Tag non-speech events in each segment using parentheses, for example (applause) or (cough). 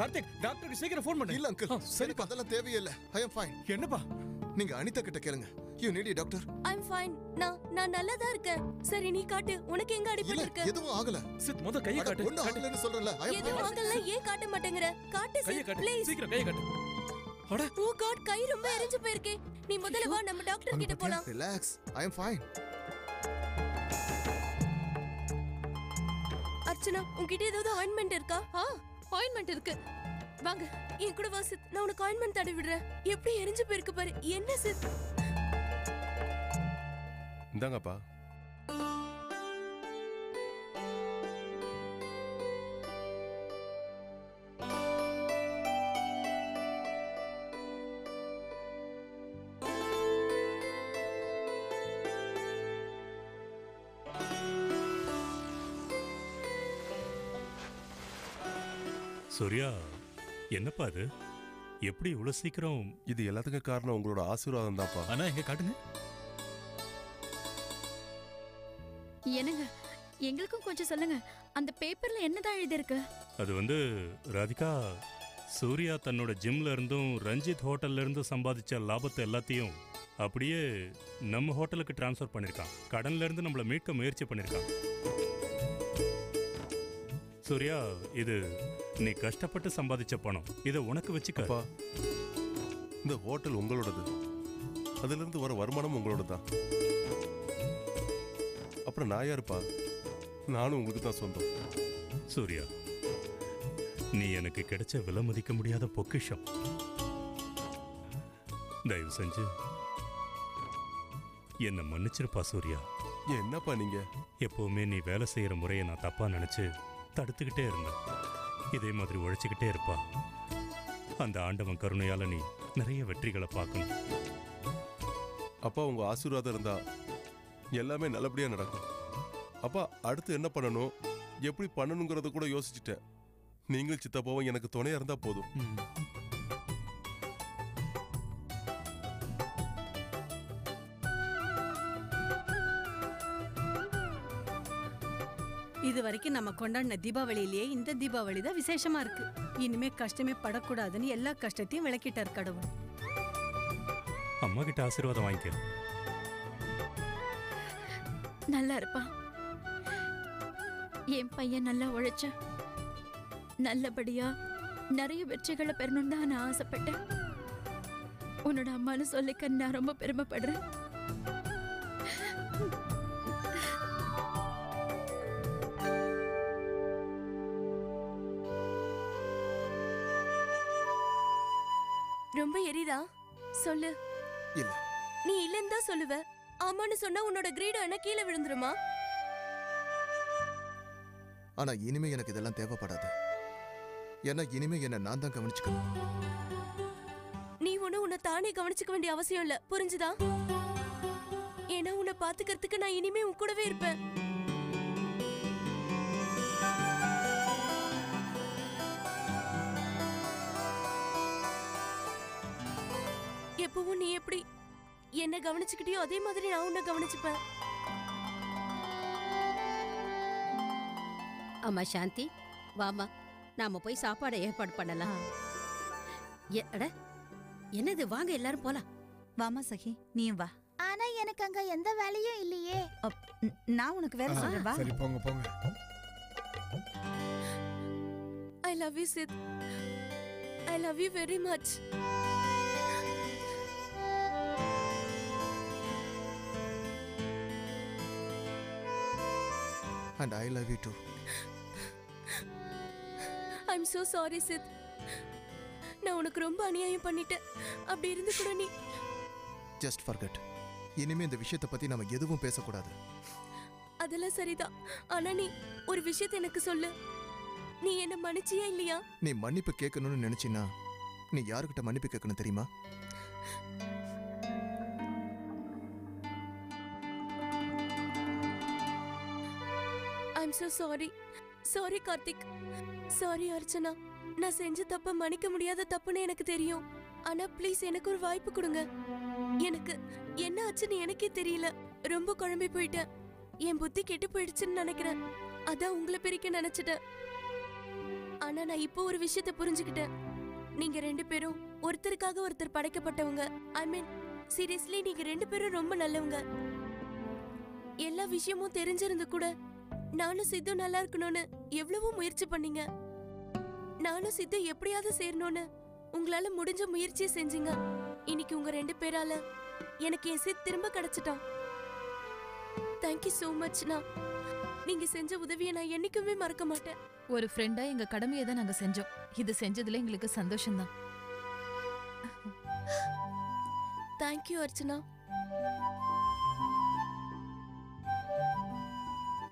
கார்த்திக் டாக்டருக்கு சீக்கிரம் ஃபோன் பண்ணு. இல்ல அங்கிள் சரிப்பா. அதெல்லாம் தேவையே இல்ல ஐ அம் ஃபைன் என்னப்பா? நீங்க அனிதா கிட்ட கேளுங்க. You need doctor I'm fine நான் நான் நல்லா தான் இருக்கேன். சரி நீ காட்டு. உனக்கு எங்க அடிபட்டு இருக்கு? எதுவும் ஆகல. சித் முத கையை காட்டு. காட்டு. ஆகலன்னு சொல்றேன்ல. ஐ அம் எதுவும் ஆகல. ஏன் காட்ட மாட்டேங்கற? காட்டு சித் ப்ளீஸ் சீக்கிரம் கையை காட்டு. அட. ஓ காட் கை ரொம்ப எரிஞ்சு போயிருக்கே. நீ முதல்ல வா நம்ம டாக்டர் கிட்ட போலாம். Relax I am fine Archana உன்கிட்ட ஏதாவது ஆயின்மெண்ட் இருக்கா? ஆ ஆயின்மெண்ட் இருக்கு. வாங்க என் கூட வா சித். நான் உனக்கு ஆயின்மெண்ட் தடவி விடுறேன். எப்படி எரிஞ்சு போயிருக்கு பாரு. என்ன சித்? இந்தாங்கப்பா. சூர்யா என்னப்பா அது? எப்படி இவ்வளவு சீக்கிரம் இது எல்லாத்துக்கும் காரணம் உங்களோட ஆசீர்வாதம் தான்ப்பா. அண்ணா எங்க காட்டுங்க. என்னங்க எங்களுக்கும் கொஞ்சம் சொல்லுங்க. அந்த பேப்பர்ல என்னதான் எழுதியிருக்கு? அது வந்து ராதிகா சூர்யா தன்னோட ஜிம்ல இருந்தும் ரஞ்சித் ஹோட்டல்ல இருந்தும் சம்பாதிச்ச லாபத்தை எல்லாத்தையும் அப்படியே நம்ம ஹோட்டலுக்கு டிரான்ஸ்ஃபர் பண்ணிருக்கான். கடன்ல இருந்து நம்மள மீட்க முயற்சி பண்ணிருக்கான். சூர்யா இது நீ கஷ்டப்பட்டு சம்பாதிச்ச பணம். இதை உனக்கு வச்சுக்க. அப்பா இந்த ஹோட்டல் உங்களோடது. அதுல இருந்து வர வருமானம் உங்களோட தான் அப்புறம் நான் யாருப்பா? நானும் உங்களுக்கு தான் சொந்தம். சூர்யா நீ எனக்கு கிடைச்ச விலை மதிக்க முடியாத பொக்கிஷம். தயவு செஞ்சு என்னை மன்னிச்சிருப்பா சூர்யா. என்னப்பா நீங்க? எப்பவுமே நீ வேலை செய்யற முறையை நான் தப்பா நினைச்சு தடுத்துக்கிட்டே இருந்தேன். இதே மாதிரி உழைச்சுக்கிட்டே இருப்பா. அந்த ஆண்டவன் கருணையால நீ நிறைய வெற்றிகளை பார்க்கணும். அப்பா உங்க ஆசீர்வாதம் இருந்தா எல்லாமே நல்லபடியா நடக்கும். அப்பா அடுத்து என்ன பண்ணணும்? எப்படி பண்ணணுங்கிறத கூட யோசிச்சுட்டேன். நீங்கள் சித்தப்பாவும் எனக்கு துணையா இருந்தா போதும். வரைக்கும் நம்ம கொண்டாடின தீபாவளியிலேயே இந்த தீபாவளி தான் விசேஷமா இருக்கு. இனிமே கஷ்டமே படக்கூடாதுன்னு எல்லா கஷ்டத்தையும் விளக்கிட்டார் கடவுள். அம்மா கிட்ட ஆசீர்வாதம் வாங்கிக்க. நல்லா இருப்பா. என் பையன் நல்லா உழைச்ச. நல்லபடியா நிறைய வெற்றிகளை பெறணும்னு தான் நான் ஆசைப்பட்டேன். உன்னோட அம்மானு சொல்லிக்க நான் ரொம்ப பெருமைப்படுறேன். சொல்லு. இல்ல. நீ இல்லன்னு தான் சொல்லுவ. ஆமான்னு சொன்னா உன்னோட கிரீடு என்ன கீழே விழுந்துருமா? ஆனா இனிமே எனக்கு இதெல்லாம் தேவைப்படாது. ஏன்னா இனிமே என்ன நான் தான் கவனிச்சுக்கணும். நீ ஒண்ணு உன்னை தானே கவனிச்சுக்க வேண்டிய அவசியம் இல்ல. புரிஞ்சுதா? ஏன்னா உன்னை பாத்துக்கிறதுக்கு நான் இனிமே உன் கூடவே இருப்பேன். எப்பவும் நீ எப்படி? என்ன கவனிச்சுக்கிட்டியோ அதே மாதிரி நான் உன்னை கவனிச்சுப்பேன். அம்மா சாந்தி. வாமா நாம போய் சாப்பாடு ஏற்பாடு பண்ணலாம். அட என்னது? வாங்க எல்லாரும் போலாம். வாமா சகி. நீயும் வா. ஆனா எனக்கு அங்க எந்த வேலையும் இல்லையே. ந- நான் உனக்கு வேலை சொல்றேன் வா. சரி போங்க போங்க. I love you Sid I love you very much and I love you too I'm so sorry Sid நான் உனக்கு ரொம்ப அநியாயம் பண்ணிட்டேன். அப்படி இருந்து கூட நீ ஜஸ்ட் ஃபர்கட் இனிமே இந்த விஷயத்தை பத்தி நாம எதுவும் பேசக்கூடாது. அதெல்லாம் சரிதான். ஆனா நீ ஒரு விஷயத்தை எனக்கு சொல்லு. நீ என்ன மன்னிச்சியா இல்லையா? நீ மன்னிப்பு கேட்கணும்னு நினைச்சினா நீ யாருக்கிட்ட மன்னிப்பு கேட்கணும் தெரியுமா? So sorry sorry Karthik. Sorry Archana. நான் செஞ்ச தப்ப மன்னிக்க முடியாத தப்புன்னு எனக்கு தெரியும். ஆனா ப்ளீஸ் எனக்கு ஒரு வாய்ப்பு கொடுங்க. எனக்கு என்ன ஆச்சுன்னு எனக்கே தெரியல. ரொம்ப குழம்பி போயிட்டேன். என் புத்தி கெட்டு போயிடுச்சுன்னு நினைக்கிறேன். அதான் உங்களை பிரிக்க நினைச்சிட்டேன். ஆனா நான் இப்போ ஒரு விஷயத்தை புரிஞ்சுக்கிட்டேன். நீங்க ரெண்டு பேரும் ஒருத்தருக்காக ஒருத்தர் படைக்கப்பட்டவங்க. ஐ மீன் சீரியஸ்லி நீங்க ரெண்டு பேரும் ரொம்ப நல்லவங்க. எல்லா விஷயமும் தெரிஞ்சிருந்து கூட நானும் சித்து நல்லா இருக்கணும்னு எவ்வளவோ முயற்சி பண்ணீங்க. நானும் சித்து எப்படியாவது சேரணும்னு உங்களால முடிஞ்ச முயற்சியை செஞ்சீங்க. இன்னைக்கு உங்க ரெண்டு பேரால எனக்கு என் சித் திரும்ப கிடைச்சிட்டான். தேங்க்யூ so மச்ண்ணா நீங்க செஞ்ச உதவியை நான் என்னைக்குமே மறக்க மாட்டேன். ஒரு ஃப்ரெண்டா எங்க கடமையை தான் நாங்க செஞ்சோம். இது செஞ்சதுல எங்களுக்கு சந்தோஷம்தான். Thank you Archana.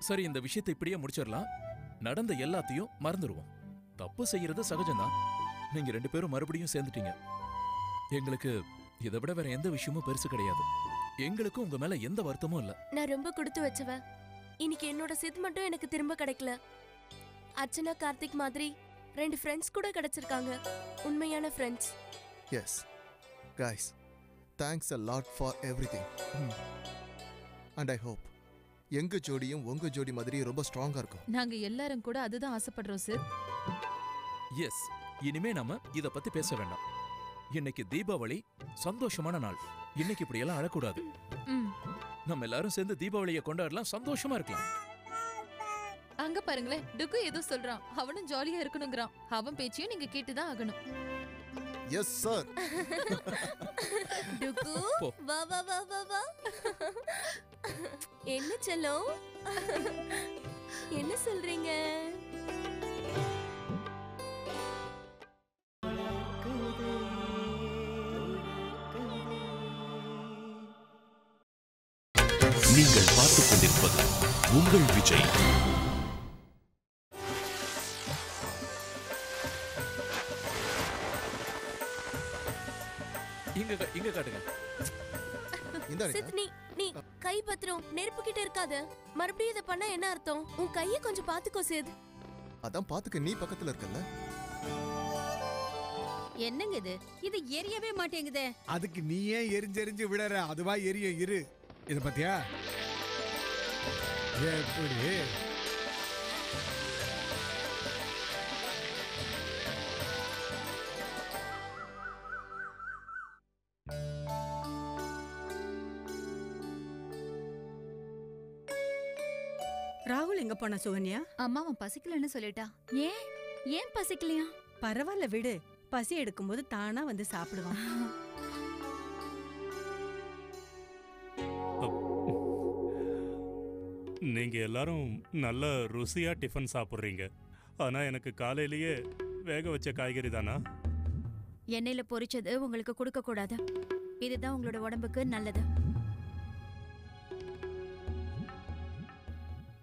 சரி இந்த விஷயத்தை இப்படியே முடிச்சிடலாம். நடந்த எல்லாத்தையும் மறந்துடுவோம் தப்பு செய்யறது சகஜம்தான். நீங்க ரெண்டு பேரும் மறுபடியும் சேர்ந்துட்டீங்க. எங்களுக்கு இதை விட வேற எந்த விஷயமும் பெருசு கிடையாது. எங்களுக்கும் உங்க மேல எந்த வருத்தமும் இல்ல. நான் ரொம்ப கொடுத்து வச்சவ. இன்னைக்கு என்னோட சித் மட்டும் எனக்கு திரும்ப கிடைக்கல. அர்ச்சனா கார்த்திக் மாதிரி ரெண்டு ஃப்ரெண்ட்ஸ் கூட கிடைச்சிருக்காங்க. உண்மையான friends yes guys thanks a lot for everything and I hope எங்க ஜோடியும் உங்க ஜோடி மாதிரி ரொம்ப ஸ்ட்ராங்கா இருக்கும். நாங்க எல்லாரும் கூட அதுதான் ஆசைப்படுறோம் சார் எஸ் இனிமே நாம இத பத்தி பேச வேண்டாம். இன்னைக்கு தீபாவளி சந்தோஷமான நாள். இன்னைக்கு இப்படி எல்லாம் அழக்கூடாது. ம். நம்ம எல்லாரும் சேர்ந்து தீபாவளியை கொண்டாடலாம் சந்தோஷமா இருக்கலாம். அங்க பாருங்களேன் டுக்கு ஏதோ சொல்றான். அவனும் ஜாலியா இருக்கணுங்கிறான். அவன் பேச்சையும் நீங்க கேட்டுதான் ஆகணும். எஸ் சார் டுக்கு. வா வா வா வா வா. என்ன செல்லம்? என்ன சொல்றீங்க? நீங்கள் பார்த்துக் கொண்டிருப்பது உங்கள் விஜய். இருக்காத மறுபடியும் இதை பண்ணா என்ன அர்த்தம்? உன் கையை கொஞ்சம் பாத்துக்கோ சேத். அதான் பாத்துக்க நீ பக்கத்துல இருக்கல்ல? என்னங்க இது? இது எரியவே மாட்டேங்குதே. அதுக்கு நீ ஏன் எரிஞ்செரிஞ்சு விடற? அதுவா எரியும் இரு. இத பாத்தியா? எப்படி? போனா சுகன்யா? அம்மா அவன் பசிக்கலன்னு சொல்லிட்டா. ஏன்? ஏன் பசிக்கலையா? பரவாயில்ல விடு. பசி எடுக்கும்போது தானா வந்து சாப்பிடுவான். நீங்க எல்லாரும் நல்ல ருசியா டிஃபன் சாப்பிட்றீங்க. ஆனா எனக்கு காலையிலேயே வேக வச்ச காய்கறி தானா? எண்ணெயில பொரிச்சது உங்களுக்கு கொடுக்க கூடாது. இதுதான் உங்களோட உடம்புக்கு நல்லது.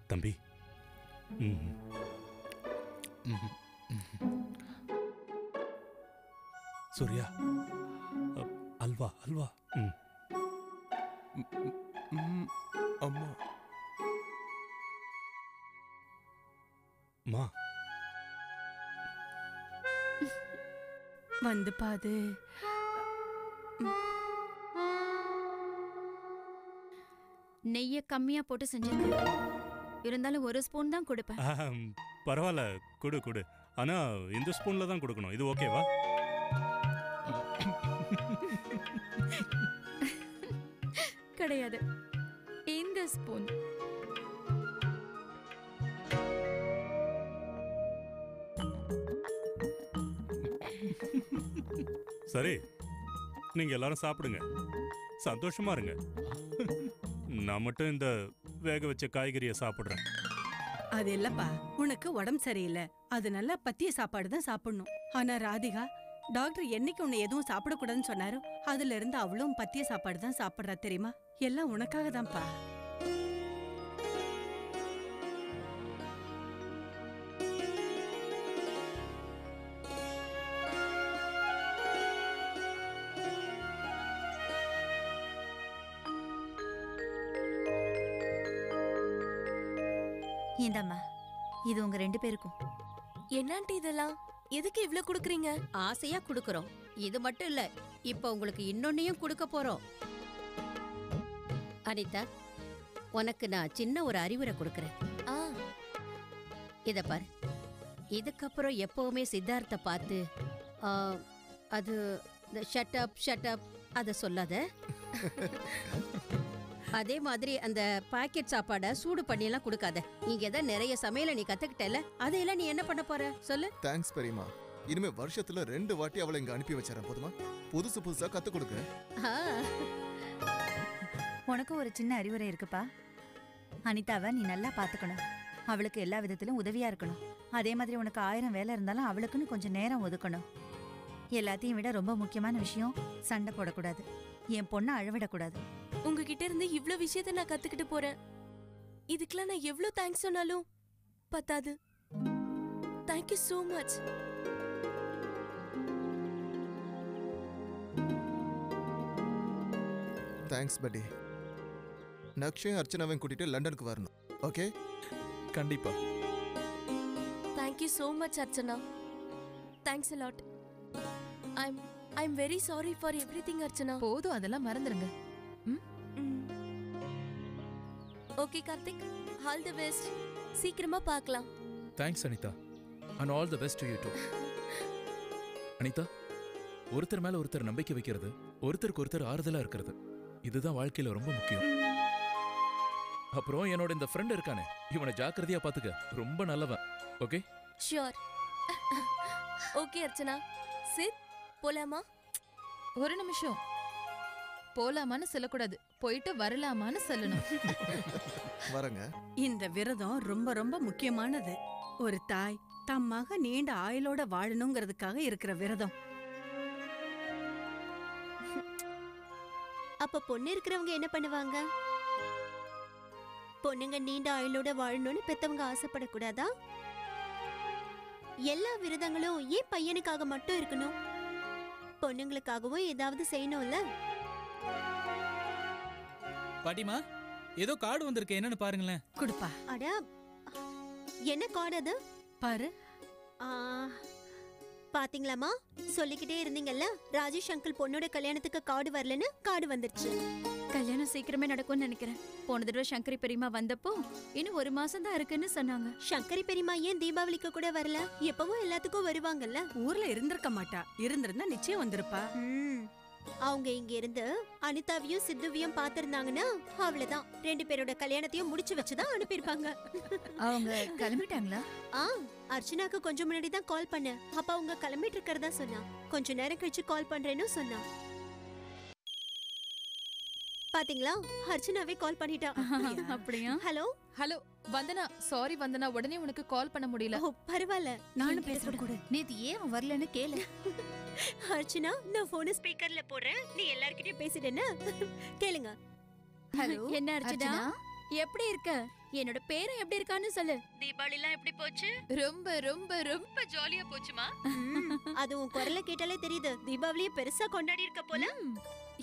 தம்பி. சூர்யா அல்வா அல்வா. அம்மா. மா. வந்து பாது. நெய்ய கம்மியா போட்டு செஞ்சிருக்கேன். இருந்தாலும் ஒரு ஸ்பூன் தான் கொடுப்பேன். ஆம், பரவாயில்ல. கொடு கொடு. ஆனா இந்த ஸ்பூன்ல தான் கொடுக்கணும். இது ஓகேவா கிடையாது. இந்த ஸ்பூன். சரி. நீங்க எல்லாரும் சாப்பிடுங்க. சந்தோஷமா இருங்க. நான் மட்டும் இந்த வேக வச்ச காய்கறியை சாப்பிடுறேன். அது இல்லப்பா. உனக்கு உடம்பு சரியில்லை. அதனால பத்திய சாப்பாடு தான் சாப்பிடணும். ஆனா ராதிகா டாக்டர் என்னைக்கு உன்னை எதுவும் சாப்பிடக்கூடாதுன்னு சொன்னாரோ அதுல இருந்து அவளும் பத்திய சாப்பாடு தான் சாப்பிடுறா தெரியுமா? எல்லாம் உனக்காக தான்ப்பா இந்தாம்மா இது உங்க ரெண்டு பேருக்கும். என்னான்ட்டு இதெல்லாம்? எதுக்கு இவ்ளோ குடுக்குறீங்க? ஆசையா குடுக்கறோம். இது மட்டும் இல்ல இப்ப உங்களுக்கு இன்னொன்னையும் கொடுக்க போறோம். அனிதா உனக்கு நான் சின்ன ஒரு அறிவுரை கொடுக்கறேன். ஆ. இத பாரு. இதுக்கப்புறம் எப்பவுமே சித்தார்த்த பார்த்து ஆ, அது ஷட் அப் ஷட் அப் அத சொல்லாத. (laughs) அதே மாதிரி அந்த பாக்கெட் சாப்பாடை சூடு பண்ணி எல்லாம் கொடுக்காத. இங்க தான் நிறைய சமையலை நீ கத்துக்கிட்டல அதையெல்லாம் நீ என்ன பண்ண போற? சொல்லு. தேங்க்ஸ் பெரியமா இனிமே வருஷத்துல ரெண்டு வாட்டி அவளை இங்க அனுப்பி வச்சிடறேன் போதுமா? புதுசு புதுசா கத்து கொடுக்க. ஆ, உனக்கு ஒரு சின்ன அறிவுரை இருக்குப்பா. அனிதாவை நீ நல்லா பாத்துக்கணும். அவளுக்கு எல்லா விதத்திலும் உதவியா இருக்கணும். அதே மாதிரி உனக்கு ஆயிரம் வேலை இருந்தாலும் அவளுக்குன்னு கொஞ்சம் நேரம் ஒதுக்கணும். எல்லாத்தையும் விட ரொம்ப முக்கியமான விஷயம் சண்டை போடக்கூடாது. என் பொண்ணை அழவிடக்கூடாது. உங்ககிட்ட இருந்து இவ்ளோ விஷயத்த நான் கத்துக்கிட்டு போறேன். இதுக்கெல்லாம் நான் எவ்ளோ தேங்க்ஸ் சொன்னாலும் பத்தாது. தேங்க்யூ so மச் தேங்க்ஸ் பட்டி நக்ஷயும் அர்ச்சனாவையும் கூட்டிட்டு லண்டனுக்கு வரணும். ஓகே கண்டிப்பா. Thank you so much Archana. Thanks lot. I'm I'm very sorry for everything Archana. போதும் அதெல்லாம் மறந்துருங்க. Okay Karthik. All the best சீக்கிரமா பார்க்கலாம். Thanks Anitha. And all the best to you too Anitha ஒருத்தர் மேல ஒருத்தர் நம்பிக்கை வைக்கிறது ஒருத்தருக்கு ஒருத்தர் ஆறுதலா இருக்கிறது. இதுதான் வாழ்க்கையில ரொம்ப முக்கியம். அப்புறம் என்னோட இந்த ஃப்ரெண்ட் இருக்கானே இவனை ஜாக்கிரதையா பாத்துக்க. ரொம்ப நல்லவன். Okay sure okay Archana. Sid போலாமா? ஒரு நிமிஷம். போலாமான்னு சொல்லக்கூடாது. போயிட்டு வரலாமான்னு சொல்லணும். (laughs) வரங்க. இந்த விரதம் ரொம்ப ரொம்ப முக்கியமானது. ஒரு தாய் தம் மக நீண்ட ஆயுளோட வாழணுங்கிறதுக்காக இருக்கிற விரதம். (laughs) அப்ப பொண்ணு இருக்கிறவங்க என்ன பண்ணுவாங்க? பொண்ணுங்க நீண்ட ஆயுளோட வாழணும்னு பெத்தவங்க ஆசைப்படக்கூடாதா? எல்லா விரதங்களும் ஏன் பையனுக்காக மட்டும் இருக்கணும்? பொண்ணுங்களுக்காகவும் ஏதாவது செய்யணும்ல? பாட்டிமா ஏதோ கார்டு வந்திருக்கு. என்னன்னு பாருங்களேன். கொடுப்பா. அட என்ன கார்டு அது? பாரு. ஆ, பாத்தீங்களாமா சொல்லிக்கிட்டே இருந்தீங்கல்ல ராஜேஷ் அங்கிள் பொண்ணோட கல்யாணத்துக்கு கார்டு வரலன்னு கார்டு வந்துருச்சு. கல்யாணம் சீக்கிரமே நடக்கும்னு நினைக்கிறேன். போன தடவை சங்கரி பெரியம்மா வந்தப்போ இன்னும் ஒரு மாசம் தான் இருக்குன்னு சொன்னாங்க. சங்கரி பெரியம்மா ஏன் தீபாவளிக்கு கூட வரல? எப்பவும் எல்லாத்துக்கும் வருவாங்கல்ல? ஊர்ல இருந்திருக்க மாட்டா. இருந்திருந்தா நிச்சயம் வந்திருப்பா. ம். அவங்க இங்க இருந்து அனிதாவையும் சித்துவையும் பாத்திருந்தாங்கன்னா அவ்வளவுதான். ரெண்டு பேரோட கல்யாணத்தையும் முடிச்சு வச்சுதான் அனுப்பியிருப்பாங்க. அவங்க கிளம்பிட்டாங்களா? ஆ அர்ச்சனாக்கு கொஞ்சம் முன்னாடி தான் கால் பண்ணேன். அப்ப அவங்க கிளம்பிட்டு இருக்கிறதா சொன்னா கொஞ்ச நேரம் கழிச்சு கால் பண்றேன்னு சொன்னா பாத்தீங்களா? அர்ச்சனாவே கால் பண்ணிட்டா. (laughs) அப்படியா? Hello hello Vandana sorry Vandana உடனே உனக்கு கால் பண்ண முடியல. ஓ பரவாயில்ல. நானும் பேசுறேன் கூட நேத்து ஏன் வரலன்னு கேளு. (laughs) அர்ச்சனா நான் போன ஸ்பீக்கர்ல போடுறேன். நீ எல்லார்கிட்டயும் பேசிட்டேன்னு (laughs) கேளுங்க. ஹலோ என்ன அர்ச்சனா? எப்படி இருக்க? என்னோட பேரன் எப்படி இருக்கான்னு சொல்லு. தீபாவளி எல்லாம் எப்படி போச்சு? ரொம்ப ரொம்ப ரொம்ப ஜாலியா போச்சுமா. அது உன் குரலை கேட்டாலே தெரியுது. தீபாவளியை பெருசா கொண்டாடி இருக்க போல.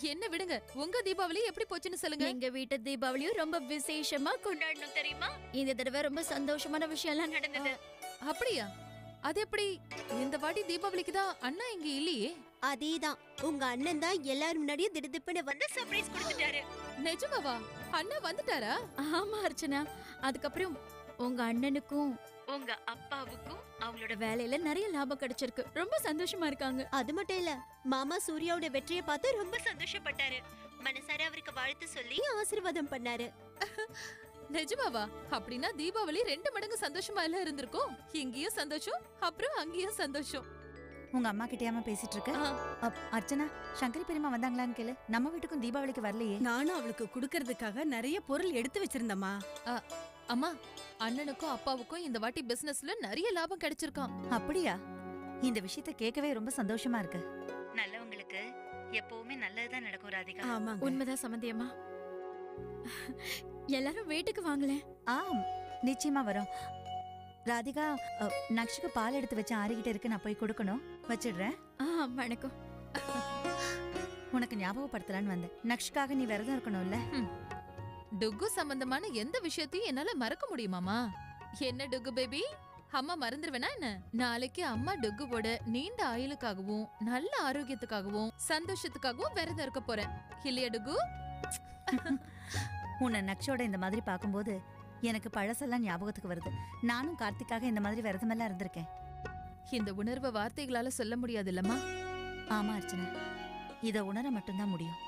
என்ன விடுங்க உங்க தீபாவளி எப்படி போச்சுன்னு சொல்லுங்க. எங்க வீட்டு தீபாவளியும் ரொம்ப விசேஷமா கொண்டாடணும் தெரியுமா? இந்த தடவை ரொம்ப சந்தோஷமான விஷயம் எல்லாம் நடந்தது அப்படியா? அது எப்படி? இந்த வாட்டி தீபாவளிக்கு தான் அண்ணா இங்க இல்லையே? அதேதான். உங்க அண்ணன் தான் எல்லாரும் முன்னாடியும் திடுதிப்புன்னு வந்து சர்ப்ரைஸ் கொடுத்துட்டாரு. நிஜமாவா? அண்ணா வந்துட்டாரா? ஆமா அர்ச்சனா. அதுக்கப்புறம் உங்க அண்ணனுக்கும் உங்க அப்பாவுக்கும் அவங்களோட வேலையில நிறைய லாபம் கிடைச்சிருக்கு. ரொம்ப சந்தோஷமா இருக்காங்க. அது மட்டும் இல்ல மாமா சூர்யாவோட வெற்றியை பார்த்து ரொம்ப சந்தோஷப்பட்டாரு. மனசார அவருக்கு வாழ்த்து சொல்லி ஆசீர்வாதம் பண்ணாரு. நிஜமாவா? அப்படின்னா தீபாவளி ரெண்டு மடங்கு சந்தோஷமா எல்லாம் இருந்திருக்கும். இங்கேயும் சந்தோஷம் அப்புறம் அங்கேயும் சந்தோஷம். உங்க அம்மா கிட்டயாம பேசிட்டு இருக்க? அப், அர்ச்சனா சங்கரி பெரியம்மா வந்தாங்களான்னு கேளு. நம்ம வீட்டுக்கும் தீபாவளிக்கு வரலையே. நானும் அவளுக்கு குடுக்கறதுக்காக நிறைய பொருள் எடுத்து வச்சிருந்தம்மா. அம்மா அண்ணனுக்கும் அப்பாவுக்கும் இந்த வாட்டி பிசினஸ்ல நிறைய லாபம் கிடைச்சிருக்காம். அப்படியா? இந்த விஷயத்த கேட்கவே ரொம்ப சந்தோஷமா இருக்கு. நல்லவங்களுக்கு எப்பவுமே நல்லதுதான் நடக்கும் ராதிகா. ஆமாங்க. உண்மைதான் சம்மந்தியம்மா எல்லாரும் வீட்டுக்கு வாங்களேன். ஆ நிச்சயமா வரோம். ராதிகா நக்ஷுக்கு பால் எடுத்து வச்சு ஆறிக்கிட்டு இருக்கு நான் போய் கொடுக்கணும். வச்சிடுறேன். ஆ வணக்கம். உனக்கு ஞாபகப்படுத்தலான்னு வந்தேன். நக்ஷுக்காக நீ விரதம் இருக்கணும்ல? டுக்கு சம்பந்தமான எந்த விஷயத்தையும் என்னால மறக்க முடியுமாமா? என்ன டுக்கு பேபி? அம்மா மறந்துருவேனா என்ன? நாளைக்கு அம்மா டுக்குவோட நீண்ட ஆயுளுக்காகவும் நல்ல ஆரோக்கியத்துக்காகவும் சந்தோஷத்துக்காகவும் விரதம் இருக்க போறேன். இல்லையா டுக்கு? உன்னை நக்ஷோட இந்த மாதிரி பார்க்கும்போது எனக்கு பழசெல்லாம் ஞாபகத்துக்கு வருது. நானும் கார்த்திக்காக இந்த மாதிரி விரதமெல்லாம் இருந்திருக்கேன். இந்த உணர்வை வார்த்தைகளால சொல்ல முடியாது இல்லம்மா ஆமா அர்ச்சனா. இதை உணர மட்டும்தான் முடியும்.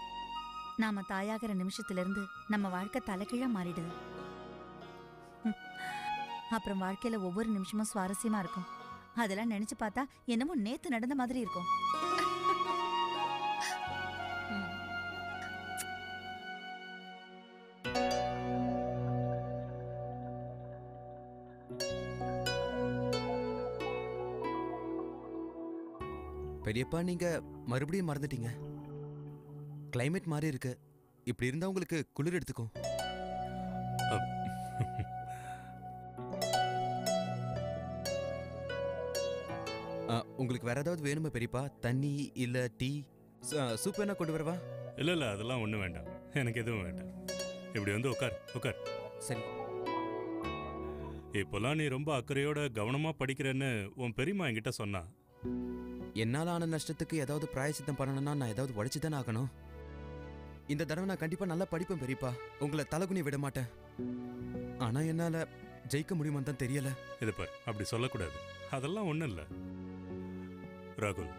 நாம தாயாகிற நிமிஷத்துல இருந்து நம்ம வாழ்க்கை தலைகீழா மாறிடுது. அப்புறம் வாழ்க்கையில ஒவ்வொரு நிமிஷமும் சுவாரஸ்யமா இருக்கும். அதெல்லாம் நினைச்சு பார்த்தா என்னமோ நேத்து நடந்த மாதிரி இருக்கும். பெரியப்பா நீங்க மறுபடியும் மறந்துட்டீங்க. கிளைமேட் மாறி இருக்கு. இப்படி இருந்தா உங்களுக்கு குளிர் எடுத்துக்கும் உங்களுக்கு வேற ஏதாவது வேணுமா பெரியப்பா? தண்ணி இல்ல டீ? சூப் வேணா கொண்டு வரவா? இல்ல இல்ல அதெல்லாம் ஒண்ணும் வேண்டாம். எனக்கு எதுவும் வேண்டாம். இப்படி வந்து உட்கார் உட்கார் சரி. இப்போலாம் நீ ரொம்ப அக்கறையோட கவனமா படிக்கிறேன்னு உன் பெரியம்மா என்கிட்ட சொன்னா. என்னால ஆன நஷ்டத்துக்கு ஏதாவது பிராயசித்தம் பண்ணணும்னா நான் ஏதாவது உழைச்சு தானே ஆகணும். இந்த தடவை நான் கண்டிப்பா நல்லா படிப்பேன் பெரியப்பா. உங்களை தலகுனி விட மாட்டேன். ஆனா என்னால ஜெயிக்க முடியுமான்னு தான் தெரியல. இது பார் அப்படி சொல்லக்கூடாது. அதெல்லாம் ஒண்ணும் இல்ல. ராகுல்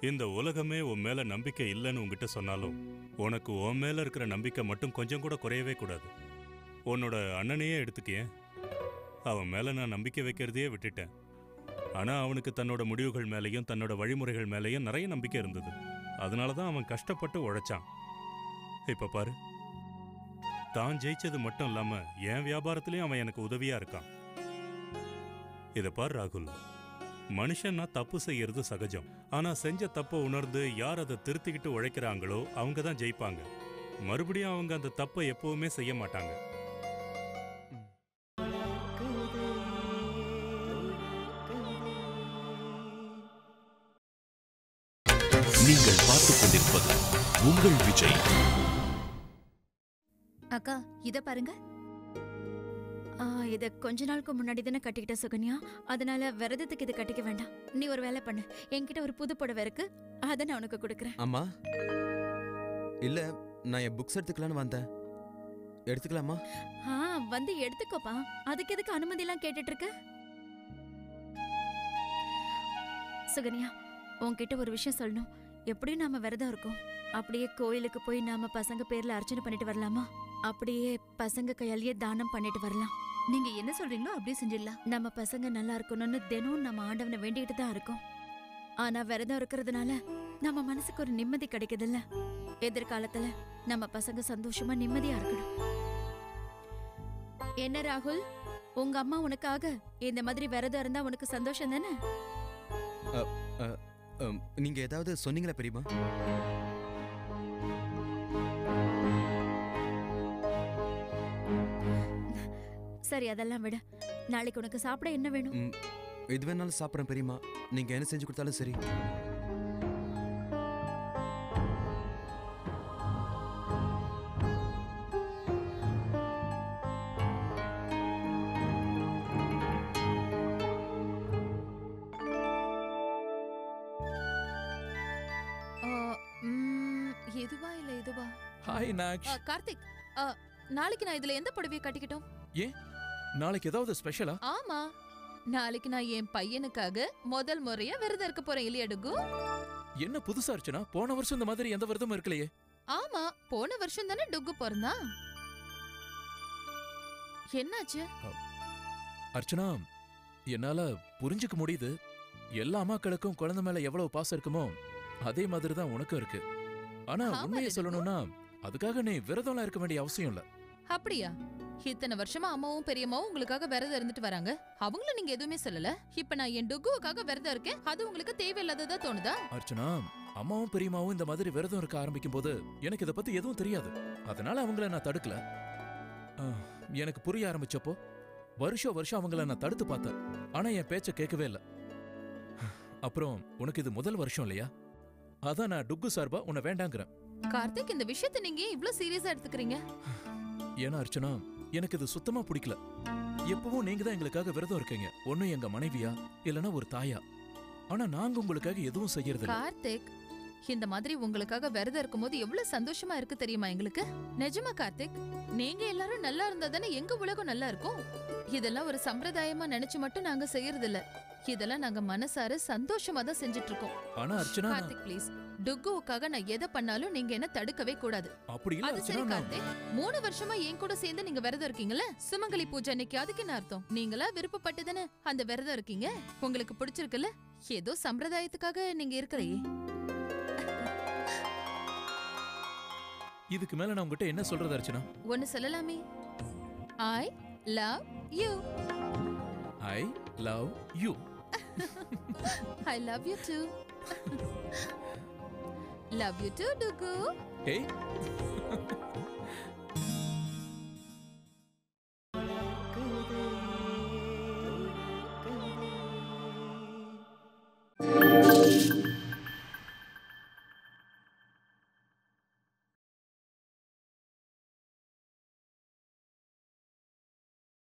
இந்த உலகமே உன் மேல நம்பிக்கை இல்லைன்னு உங்ககிட்ட சொன்னாலும் உனக்கு உன் மேல இருக்கிற நம்பிக்கை மட்டும் கொஞ்சம் கூட குறையவே கூடாது. உன்னோட அண்ணனையே எடுத்துக்கிய அவன் மேல நான் நம்பிக்கை வைக்கிறதையே விட்டுட்டேன். ஆனா அவனுக்கு தன்னோட முடிவுகள் மேலேயும் தன்னோட வழிமுறைகள் மேலேயும் நிறைய நம்பிக்கை இருந்தது. அதனால தான் அவன் கஷ்டப்பட்டு உழைச்சான். இப்ப பாரு. தான் ஜெயிச்சது மட்டும் இல்லாம என் வியாபாரத்திலையும் அவன் எனக்கு உதவியா இருக்கான். இத பார் ராகுல். மனுஷன்னா தப்பு செய்யறது சகஜம். ஆனா செஞ்ச தப்பை உணர்ந்து யார் அதை திருத்திக்கிட்டு உழைக்கிறாங்களோ அவங்க தான் ஜெயிப்பாங்க. மறுபடியும் அவங்க அந்த தப்பை எப்பவுமே செய்ய மாட்டாங்க. நீங்கள் பார்த்துக் கொண்டிருப்பது உங்கள் விஜய். அக்கா இத பாருங்க. ஆ, இத கொஞ்ச நாளுக்கு முன்னாடி தானே கட்டிக்கிட்ட சுகன்யா. அதனால விரதத்துக்கு இது கட்டிக்க வேண்டாம். நீ ஒரு வேலை பண்ணு. என்கிட்ட ஒரு புது புடவை இருக்கு. அதை நான் உனக்கு கொடுக்குறேன். அம்மா. இல்ல நான் என் புக்ஸ் எடுத்துக்கலான்னு வந்தேன். எடுத்துக்கலாமா? ஆ வந்து எடுத்துக்கோப்பா. அதுக்கு எதுக்கு அனுமதி எல்லாம் கேட்டுட்டு இருக்க சுகன்யா உன்கிட்ட ஒரு விஷயம் சொல்லணும். எப்படியும் நாம விரதம் இருக்கோம். அப்படியே கோயிலுக்கு போய் நாம பசங்க பேர்ல அர்ச்சனை பண்ணிட்டு வரலாமா? அப்படியே பசங்க கையாலேயே தானம் பண்ணிட்டு வரலாம். நீங்க என்ன சொல்றீங்களோ அப்படியே செஞ்சிடலாம். நம்ம பசங்க நல்லா இருக்கணும்னு தினம் நம்ம ஆண்டவனை வேண்டிக்கிட்டு தான் இருக்கோம். ஆனா விரதம் இருக்கிறதுனால நம்ம மனசுக்கு ஒரு நிம்மதி கிடைக்குதுல்ல? எதிர்காலத்துல நம்ம பசங்க சந்தோஷமா நிம்மதியா இருக்கணும். என்ன ராகுல்? உங்க அம்மா உனக்காக இந்த மாதிரி விரதம் இருந்தா உனக்கு சந்தோஷம் தானே? அ, அ, அம், நீங்க ஏதாவது சொன்னீங்களா பெரியமா சரி அதெல்லாம் விட. நாளைக்கு உனக்கு சாப்பிட என்ன வேணும்? எது வேணாலும் சாப்பிட்றேன் பெரியமா நீங்க என்ன செஞ்சு கொடுத்தாலும் சரி. ஹாய் நாக்ஷ் ஆ, கார்த்திக் நாளைக்கு நான் இதுல எந்த புடவையை கட்டிக்கிட்டோம்? ஏன்? நாளைக்கு ஏதாவது ஸ்பெஷலா ஆமா. நாளைக்கு நான் என் பையனுக்காக முதல் முறையா விரதம் இருக்க போறேன் இல்லையா டுகு? என்ன புதுசா இருச்சுனா போன வருஷம் இந்த மாதிரி எந்த விரதமும் இருக்கலையே. ஆமா போன வருஷம் தானே டுகு பிறந்தான் என்னாச்சு? அர்ச்சனா என்னால புரிஞ்சுக்க முடியுது. எல்லா அம்மாக்களுக்கும் குழந்தை மேல எவ்வளவு பாசம் இருக்குமோ அதே மாதிரி தான் உனக்கும் இருக்கு. ஆனா உண்மையை சொல்லணும்னா அதுக்காக நீ விரதம்லாம் இருக்க வேண்டிய அவசியம் இல்ல. அப்படியா? இத்தனை வருஷமா அம்மாவும் பெரியம்மாவும் உங்களுக்காக விரதம் இருந்துட்டு வராங்க. அவங்களும் நீங்க எதுவுமே சொல்லல. இப்ப நான் என் டுக்குவுக்காக விரதம் இருக்கேன். அது உங்களுக்கு தேவையில்லாததா தோணுதா? அர்ச்சனா அம்மாவும் பெரியம்மாவும் இந்த மாதிரி விரதம் இருக்க ஆரம்பிக்கும் போது எனக்கு இதை பத்தி எதுவும் தெரியாது. அதனால அவங்கள நான் தடுக்கல. எனக்கு புரிய ஆரம்பிச்சப்போ வருஷம் வருஷம் அவங்கள நான் தடுத்து பார்த்தேன். ஆனா என் பேச்ச கேட்கவே இல்ல. அப்புறம் உனக்கு இது முதல் வருஷம் இல்லையா? அதான் நான் டுக்கு சார்பா உன்னை வேண்டாங்கிறேன். கார்த்திக் இந்த விஷயத்தை நீங்க இவ்ளோ சீரியஸா எடுத்துக்கிறீங்க? ஏன்னா அர்ச்சனா எனக்கு இது சுத்தமா பிடிக்கல. எப்பவும் நீங்க தான் எங்களுக்காக விரதம் இருக்கீங்க. ஒண்ணும் எங்க மனைவியா இல்லனா ஒரு தாயா. ஆனா நாங்க உங்களுக்காக எதுவும் செய்யறது இல்ல கார்த்திக் இந்த மாதிரி உங்களுக்காக விரதம் இருக்கும்போது எவ்வளவு சந்தோஷமா இருக்கு தெரியுமா எங்களுக்கு? நிஜமா கார்த்திக் நீங்க எல்லாரும் நல்லா இருந்தா தானே எங்க உலகம் நல்லா இருக்கும்? இதெல்லாம் ஒரு சம்பிரதாயமா நினைச்சு மட்டும் நாங்க செய்யறது இல்ல இதெல்லாம் நாங்க மனசார சந்தோஷமா தான் செஞ்சுட்டு இருக்கோம் ஆனா அர்ச்சனா கார்த்திக் ப்ளீஸ் டுக்குவுக்காக நான் எதை பண்ணாலும் நீங்க என்ன தடுக்கவே கூடாது. அப்படி இல்ல அது சரி அர்ச்சனா நான்- கார்த்திக். மூணு வருஷமா என் கூட சேர்ந்து நீங்க விரதம் இருக்கீங்கல்ல? சுமங்கலி பூஜை அன்னைக்கு அதுக்கு என்ன அர்த்தம்? நீங்களா விருப்பப்பட்டு தானே அந்த விரதம் இருக்கீங்க? உங்களுக்கு பிடிச்சிருக்குல்ல? ஏதோ சம்பிரதாயத்துக்காக நீங்க இருக்கிறீ இதுக்கு மேல நான் உங்ககிட்ட என்ன சொல்றது அர்ச்சனா? ஒன்னு சொல்லலாமே. I love you I love you I love you too. (laughs) love you too, Dugu. Hey. (laughs)